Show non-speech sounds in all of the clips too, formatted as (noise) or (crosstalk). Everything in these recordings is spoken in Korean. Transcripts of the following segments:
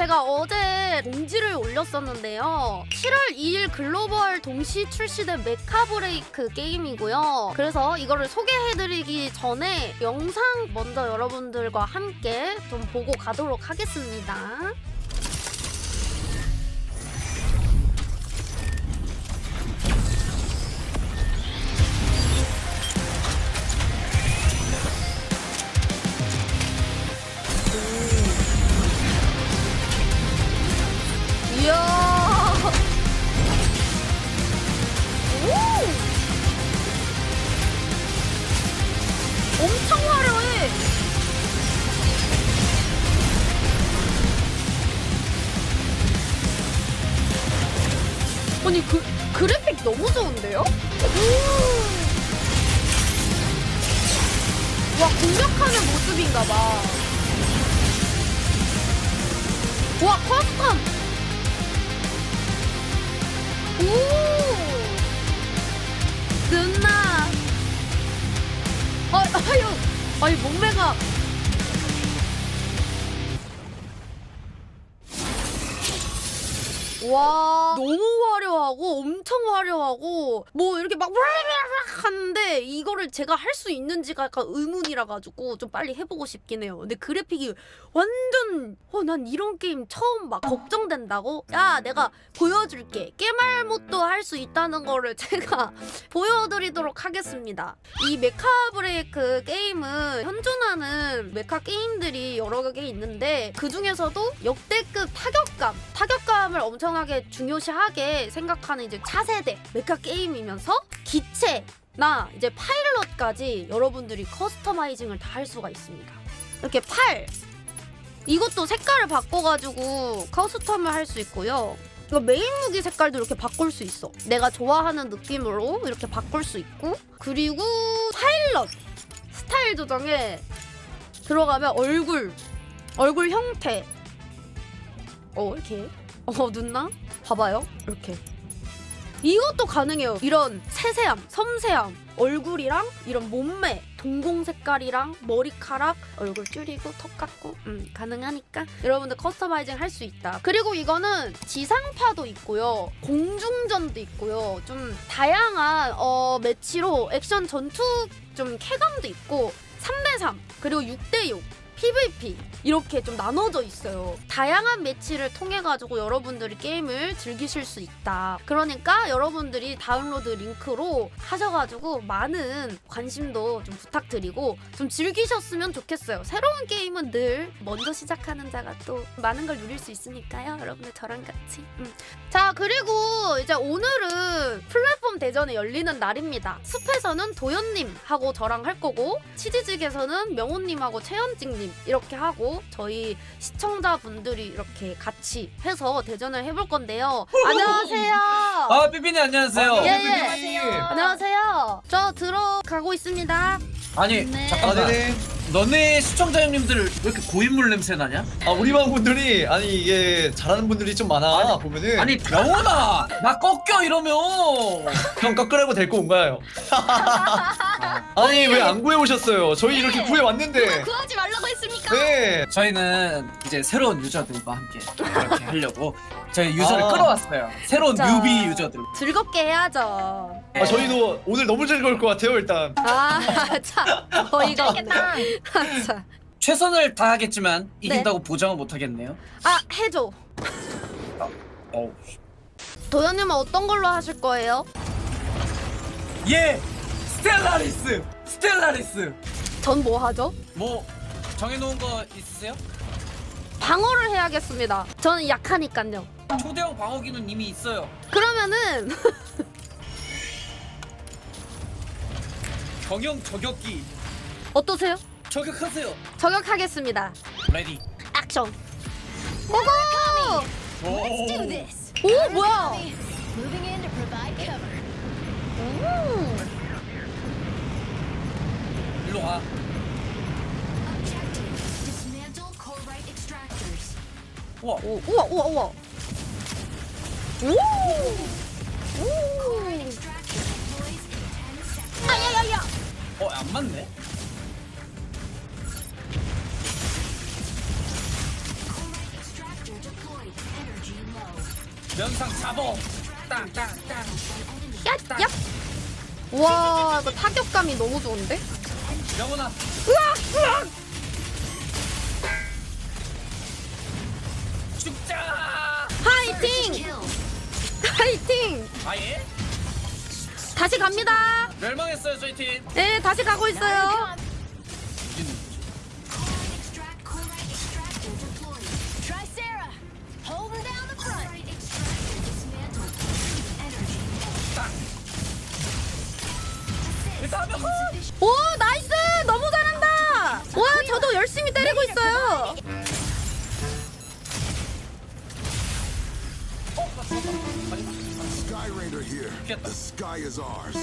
제가 어제 공지를 올렸었는데요. 7월 2일 글로벌 동시 출시된 메카 브레이크 게임이고요. 그래서 이거를 소개해드리기 전에 영상 먼저 여러분들과 함께 좀 보고 가도록 하겠습니다. 아니 그 그래픽 너무 좋은데요? 오! 와 공격하는 모습인가 봐. 와 커스텀. 오! 누나. 아, 아유, 아니 몸매가. 와 너무 화려하고 엄청 화려하고 뭐 이렇게 막 하는데 이거를 제가 할 수 있는지가 약간 의문이라 가지고 좀 빨리 해보고 싶긴 해요. 근데 그래픽이 완전 어 난 이런 게임 처음 막 걱정된다고 야 내가 보여줄게 깨말못도 할 수 있다는 거를 제가 보여드리도록 하겠습니다. 이 메카 브레이크 게임은 현존하는 메카 게임들이 여러 개 있는데 그 중에서도 역대급 타격감, 타격감을 엄청나게 중요시하게 생각하는 이제 차세대 메카 게임이면서 기체 나 이제 파일럿까지 여러분들이 커스터마이징을 다 할 수가 있습니다. 이렇게 팔 이것도 색깔을 바꿔가지고 커스텀을 할 수 있고요. 이거 메인 무기 색깔도 이렇게 바꿀 수 있어. 내가 좋아하는 느낌으로 이렇게 바꿀 수 있고 그리고 파일럿 스타일 조정에 들어가면 얼굴 얼굴 형태 어 이렇게 어 눈나 봐봐요 이렇게 이것도 가능해요. 이런 세세함, 섬세함, 얼굴이랑 이런 몸매, 동공 색깔이랑 머리카락, 얼굴 줄이고 턱 깎고 음, 가능하니까 여러분들 커스터마이징 할 수 있다. 그리고 이거는 지상파도 있고요. 공중전도 있고요. 좀 다양한 어, 매치로 액션 전투 좀 쾌감도 있고 3대3 그리고 6대6 PVP 이렇게 좀 나눠져 있어요. 다양한 매치를 통해 가지고 여러분들이 게임을 즐기실 수 있다. 그러니까 여러분들이 다운로드 링크로 하셔가지고 많은 관심도 좀 부탁드리고 좀 즐기셨으면 좋겠어요. 새로운 게임은 늘 먼저 시작하는 자가 또 많은 걸 누릴 수 있으니까요. 여러분들 저랑 같이. 음. 자 그리고 이제 오늘은 플랫폼 대전이 열리는 날입니다. 숲에서는 도현님하고 저랑 할 거고 치즈직에서는 명호님하고 최현직님 이렇게 하고 저희 시청자분들이 이렇게 같이 해서 대전을 해볼 건데요. (laughs) 안녕하세요. 아 삐삐님 안녕하세요. 예, 예. 안녕하세요. 안녕하세요. 저 들어가고 있습니다. 아니 네. 아, 잠깐만. 네네. 너네 시청자 형님들 왜 이렇게 고인물 냄새 나냐? 아, 우리 방 분들이, 아니, 이게 잘하는 분들이 좀 많아, 보면은. 아니 병원아 나 꺾여 이러면. 형 깎으라고 데리고 온 거예요. (laughs) 아니, 왜 안 구해 오셨어요? 저희 이렇게 구해 왔는데. 구하지 말라고? 네. 저희는 이제 새로운 유저들과 함께 이렇게 (laughs) 하려고 저희 유저를 아. 끌어왔어요. 새로운 자. 뉴비 유저들. 즐겁게 해야죠. 아, 저희도 오늘 너무 즐거울 것 같아요, 일단. 아, 참. 어이가 없네. 참. 최선을 다하겠지만 이긴다고 보장은 못하겠네요. 아, 해줘. 어우. 도현님은 어떤 걸로 하실 거예요? 예 스텔라리스 스텔라리스. 전 뭐 하죠? 뭐 정해놓은 거 있으세요? 방어를 해야겠습니다. 저는 약하니까요. 초대형 방어기는 이미 있어요. 그러면은 (laughs) 경영 저격기 어떠세요? 저격하세요. 저격하겠습니다. 레디. 액션. 고고! 오. Do this. 오 뭐야? Moving in to provide cover. 오. 일로 와. 우와. 오 우와 우와 우와. 오. 오. Extractor deploys in 10 seconds. 아야야야. 어, 안 맞네. 면상 잡어. 땅땅땅. 야, 야. 와, 이거 타격감이 너무 좋은데? 영훈아. 으악, 으악. 아예? 다시 갑니다. 멸망했어요 저희 팀. 네, 다시 가고 있어요. 일단 오, 나이스! 너무 잘한다! 와, 저도 열심히 때리고 있어요. Sky Raider here. Get The sky is ours.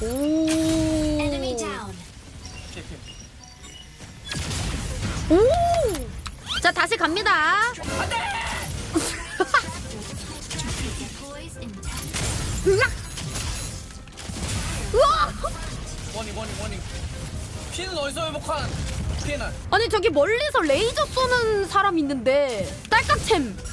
오. Enemy down. 오! 자, 다시 갑니다. Deploys in 10. 으악! 우와! 워닝 워닝 워닝. 피는 어디서 회복한? 피는. 아니, 저기 멀리서 레이저 쏘는 사람 있는데. 딸깍챔.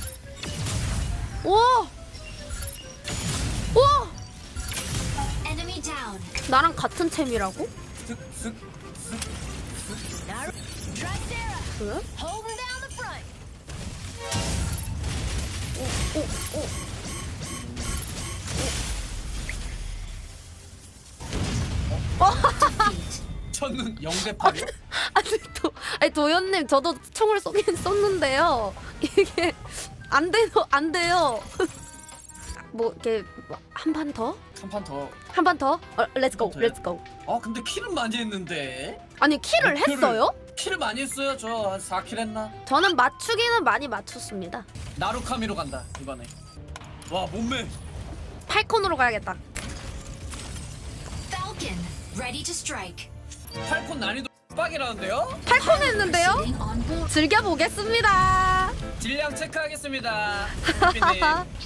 Enemy down. 나랑 같은 챔이라고? 그래? 오, 오. 저는 0대 8이요? 아니 도 아니 도현님 저도 총을 쏘긴 썼는데요. 이게 안 돼요 안 돼요. (laughs) 뭐 이렇게 한 판 더? 한 판 더. 한 판 더? 어, 렛츠고 한판 더요? 렛츠 고. 아 근데 킬은 많이 했는데. 아니 킬을 어, 킬을- 했어요? 킬을 많이 했어요. 저 한 4킬 했나? 저는 맞추기는 많이 맞췄습니다. 나루카미로 간다 이번에. 와 몸매. 팔콘으로 가야겠다. Falcon, ready to strike. 팔콘 난이도 빡이라는데요? 팔콘 했는데요? 즐겨 보겠습니다. 질량 체크하겠습니다. 햇빛님.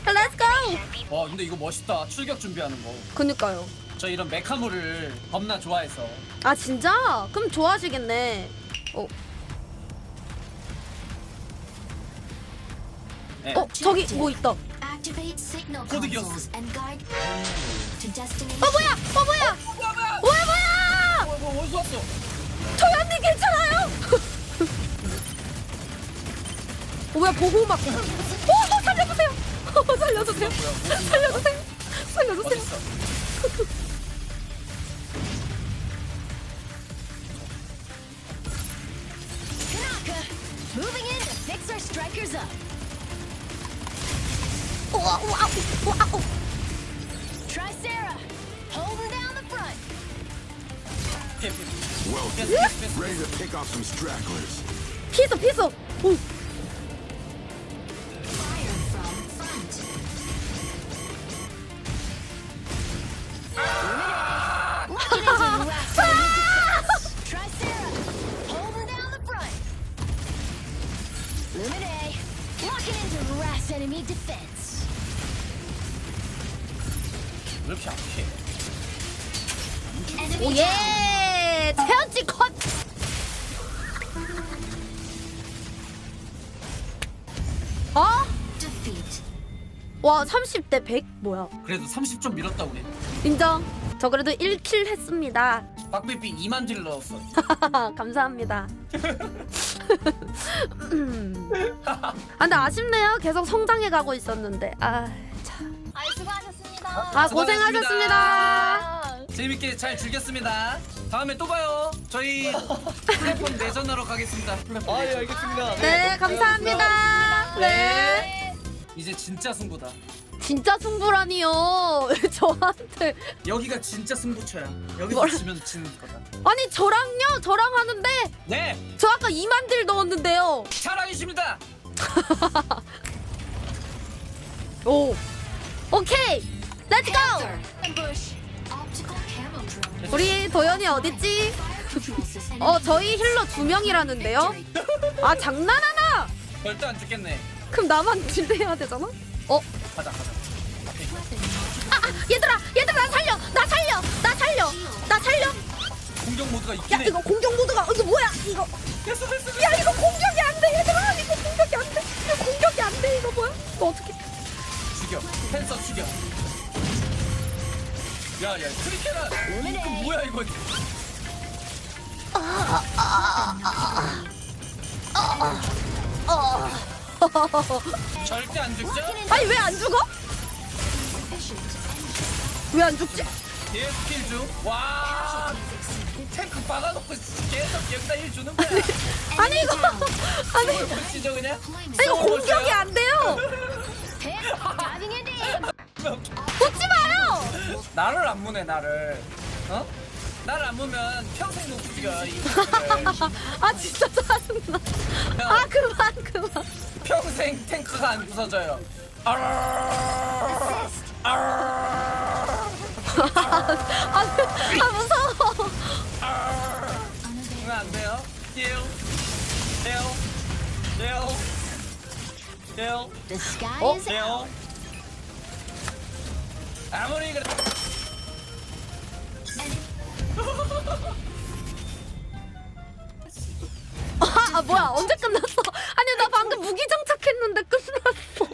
렛츠고. 와 근데 이거 멋있다. 출격 준비하는 거. 그니까요. 저 이런 메카물을 겁나 좋아해서. 아 진짜? 그럼 좋아하시겠네. 어, 네. 어 저기 뭐 있다. Activate signal 코드기였어. consoles and guide to destination. 어 뭐야? 어 뭐야? 뭐야? 뭐야 뭐야? 뭐, 뭐, 어디서 왔어? 조연님 괜찮아요? 어, 뭐야 보고 막 어, 살려주세요 어, 살려주세요 살려주세요 살려주세요 어딨어? Kanaka, moving in to fix our strikers up. 우와 Well, yes, ready to pick off some stragglers. Pizza, pizza. Ooh. enemy defense. Look out, kid. Enemy oh, yeah! 태연씨 컷 어? Defeat. 와 30대 100 뭐야 그래도 30점 밀었다 우리. 인정 저 그래도 1킬 했습니다 박비비 2만 딜 넣었어. (laughs) 감사합니다 음. (laughs) 아 근데 아쉽네요 계속 성장해 가고 있었는데 아 참. 아, 수고하셨습니다. 아 고생하셨습니다 재밌게 잘 즐겼습니다. 다음에 또 봐요. 저희 플랫폼 내전하러 가겠습니다. 플랫폼 아, 예, 내전. 알겠습니다. 네 감사합니다 네 이제 진짜 승부다. 진짜 승부라니요 (laughs) 저한테 여기가 진짜 승부처야. 여기서 뭐라- 지면 지는 거다. 아니 저랑요 저랑 하는데 네, 저 아까 2만 딜 넣었는데요 사랑이십니다. (laughs) 오 오케이 렛츠고 Ambush. 우리 도연이 어딨지? 어 저희 힐러 두 명이라는데요 아 장난하나 절대 안 죽겠네. 그럼 나만 딜해야 되잖아 어 가자, 가자. 아, 아, 얘들아 얘들아 나 살려 나 살려 나 살려 나 살려 공격 모드가 야 있긴 해. 이거 공격 모드가 이거 뭐야 이거 됐어, 됐어, 됐어. 야 이거 공격 야야 트리케라. 이거 뭐야 이거? 절대 안 죽죠? (laughs) 아니 왜 안 죽어? 왜 안 죽지? 뒤에 스킬 중. 와. 탱크 박아놓고 계속 여기다 일 주는 거야. 아니 (laughs) 이거 (laughs) 아니 이걸 보시죠 그냥. 이거 공격이 안 돼요. Diving into. 붙지 마요. 나를 안 무네 나를. 어? 나를 안 무면 평생 못 죽여. 이 탱크를. (laughs) 아 진짜 짜증나. 아 그만 그만. 평생 탱크가 안 부서져요. 아르르르르. 아르르르르. 아, 아 무서워. 이거 안 돼요. 딜. 딜. 딜. 딜. The sky Oh. is 딜. 아무리 그래. 아, 아 뭐야 언제 끝났어? 아니 나 방금 무기 장착했는데 끝났어.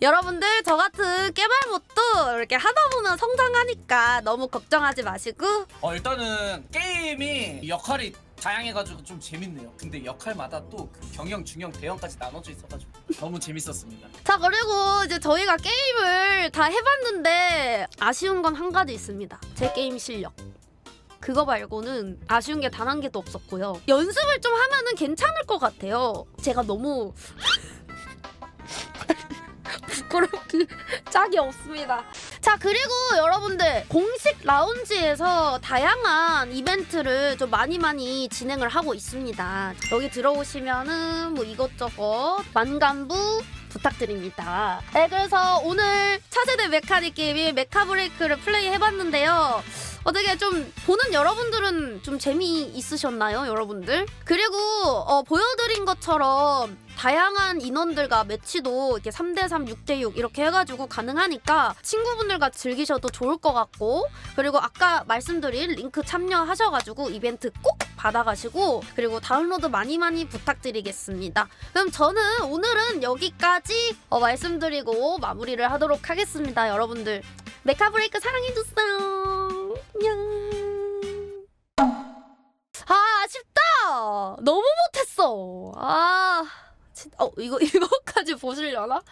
여러분들 저 같은 깨말못도 이렇게 하다 보면 성장하니까 너무 걱정하지 마시고 어 일단은 게임이 역할이 다양해가지고 좀 재밌네요. 근데 역할마다 또그 경영, 중형, 대형까지 나눠져 있어가지고 너무 재밌었습니다. 자 그리고 이제 저희가 게임을 다 해봤는데 아쉬운 건 한 가지 있습니다. 제 게임 실력. 그거 말고는 아쉬운 게 단 한 개도 없었고요. 연습을 좀 하면은 괜찮을 것 같아요. 제가 너무 (laughs) 부끄럽기 (laughs) 짝이 없습니다. 자 그리고 여러분들 공식 라운지에서 다양한 이벤트를 좀 많이 많이 진행을 하고 있습니다. 여기 들어오시면은 뭐 이것저것 만감부 부탁드립니다. 네, 그래서 오늘 차세대 메카닉 게임인 메카브레이크를 플레이 해봤는데요. 어떻게 좀 보는 여러분들은 좀 재미 있으셨나요, 여러분들? 그리고 어, 보여드린 것처럼 다양한 인원들과 매치도 이렇게 3대3, 6대6 이렇게 해가지고 가능하니까 친구분들과 즐기셔도 좋을 것 같고 그리고 아까 말씀드린 링크 참여하셔가지고 이벤트 꼭 받아가시고 그리고 다운로드 많이 많이 부탁드리겠습니다. 그럼 저는 오늘은 여기까지 어, 말씀드리고 마무리를 하도록 하겠습니다. 여러분들 메카브레이크 사랑해주세요. 안녕. 아 아쉽다. 너무 못했어. 아. 진- 어 이거 (laughs) 이거까지 보시려나?